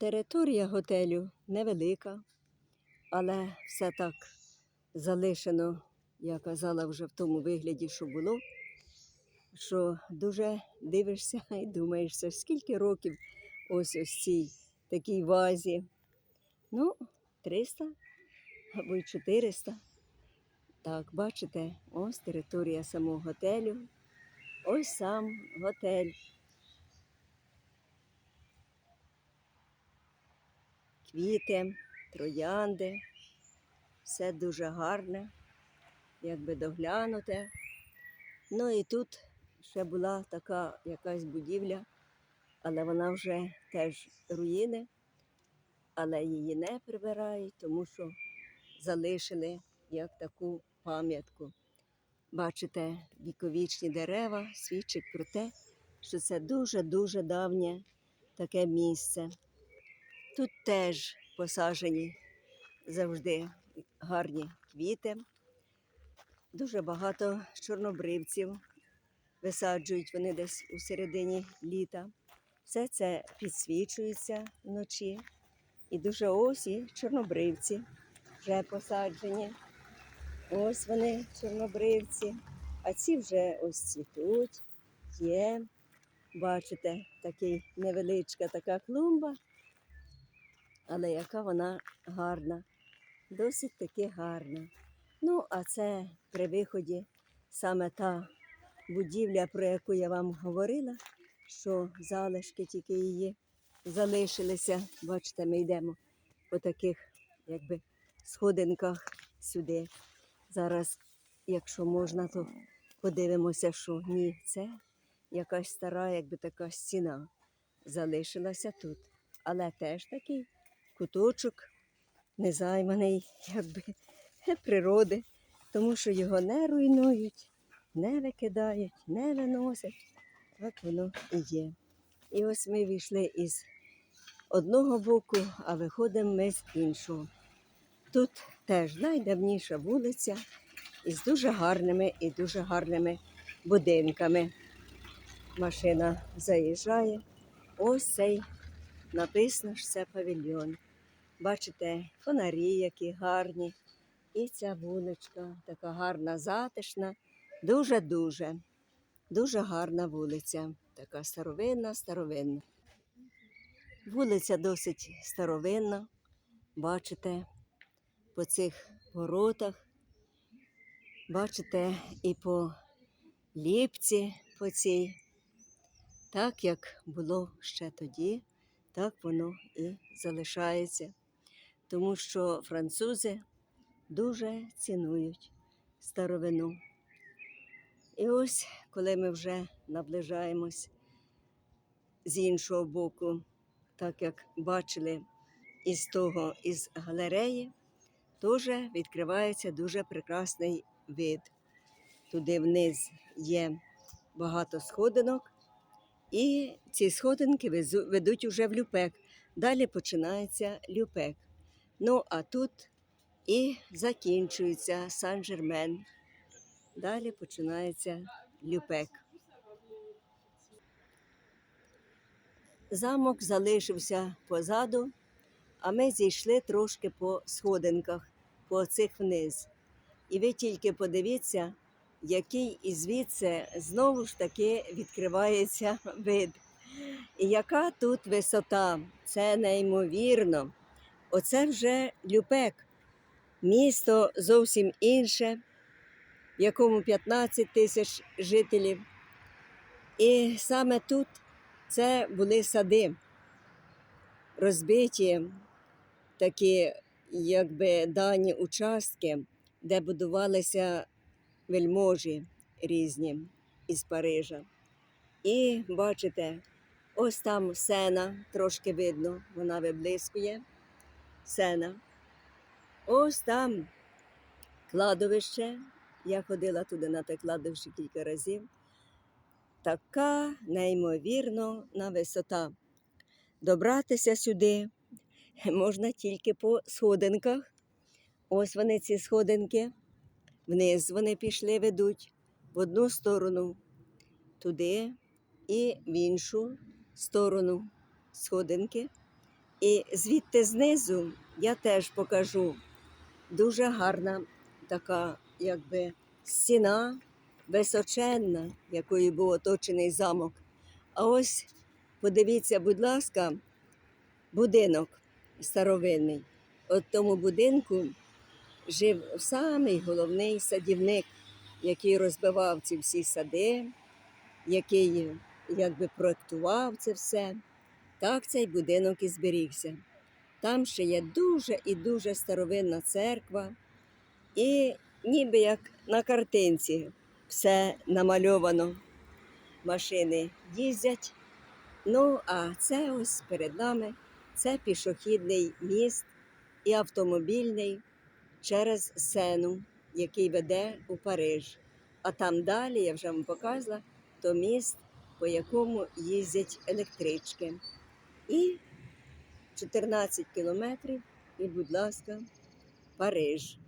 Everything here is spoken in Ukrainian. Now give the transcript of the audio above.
Територія готелю невелика, але все так залишено, я казала вже в тому вигляді, що було, що дуже дивишся і думаєшся, скільки років ось ось цій такій вазі. Ну, 300 або й 400. Так, бачите, ось територія самого готелю. Ось сам готель. Квіти, троянди. Все дуже гарне, якби доглянуте. Ну і тут ще була така якась будівля, але вона вже теж руїни, але її не прибирають, тому що залишили як таку пам'ятку. Бачите, віковічні дерева свідчать про те, що це дуже-дуже давнє таке місце. Тут теж посаджені завжди гарні квіти. Дуже багато чорнобривців висаджують вони десь у середині літа. Все це підсвічується вночі. І дуже ось і чорнобривці вже посаджені. Ось вони, чорнобривці. А ці вже ось цвітуть, є. Бачите, такий невеличка така клумба, але яка вона гарна, досить таки гарна. Ну, а це при виході саме та будівля, про яку я вам говорила, що залишки тільки її залишилися. Бачите, ми йдемо по таких якби сходинках сюди. Зараз, якщо можна, то подивимося, що ні, це якась стара, якби така стіна залишилася тут. Але теж такий куточок незайманий, якби природи, тому що його не руйнують, не викидають, не виносять. Так воно і є. І ось ми війшли із одного боку, а виходимо ми з іншого. Тут теж найдавніша вулиця із дуже гарними і дуже гарними будинками. Машина заїжджає. Ось цей написано, що це павільйон. Бачите, фонарі, які гарні. І ця вуличка така гарна, затишна, дуже-дуже, дуже гарна вулиця. Така старовинна, старовинна. Вулиця досить старовинна. Бачите, по цих воротах. Бачите, і по ліпці по цій. Так як було ще тоді, так воно і залишається. Тому що французи дуже цінують старовину. І ось, коли ми вже наближаємось з іншого боку, так як бачили із того, із галереї, теж відкривається дуже прекрасний вид. Туди вниз є багато сходинок, і ці сходинки ведуть уже в люпек. Далі починається люпек. Ну, а тут і закінчується Сан-Жермен. Далі починається люпек. Замок залишився позаду, а ми зійшли трошки по сходинках, по цих вниз. І ви тільки подивіться, який і звідси знову ж таки відкривається вид. І яка тут висота? Це неймовірно. Оце вже Люпек. Місто зовсім інше, в якому 15 тисяч жителів. І саме тут це були сади, розбиті такі, якби дані участки, де будувалися вельможі різні із Парижа. І бачите, ось там сена, трошки видно, вона виблискує. Сена. Ось там кладовище. Я ходила туди на те кладовище кілька разів. Така неймовірно на висота. Добратися сюди можна тільки по сходинках. Ось вони ці сходинки. Вниз вони пішли, ведуть в одну сторону, туди і в іншу сторону сходинки. І звідти знизу я теж покажу дуже гарна така, якби стіна височенна, якою був оточений замок. А ось подивіться, будь ласка, будинок старовинний. От тому будинку жив самий головний садівник, який розбивав ці всі сади, який якби проектував це все. Так цей будинок і зберігся. Там ще є дуже і дуже старовинна церква, і ніби як на картинці все намальовано. Машини їздять. Ну, а це ось перед нами це пішохідний міст і автомобільний через Сену, який веде у Париж. А там далі, я вже вам показала, то міст, по якому їздять електрички. І 14 кілометрів, і, будь ласка, Париж.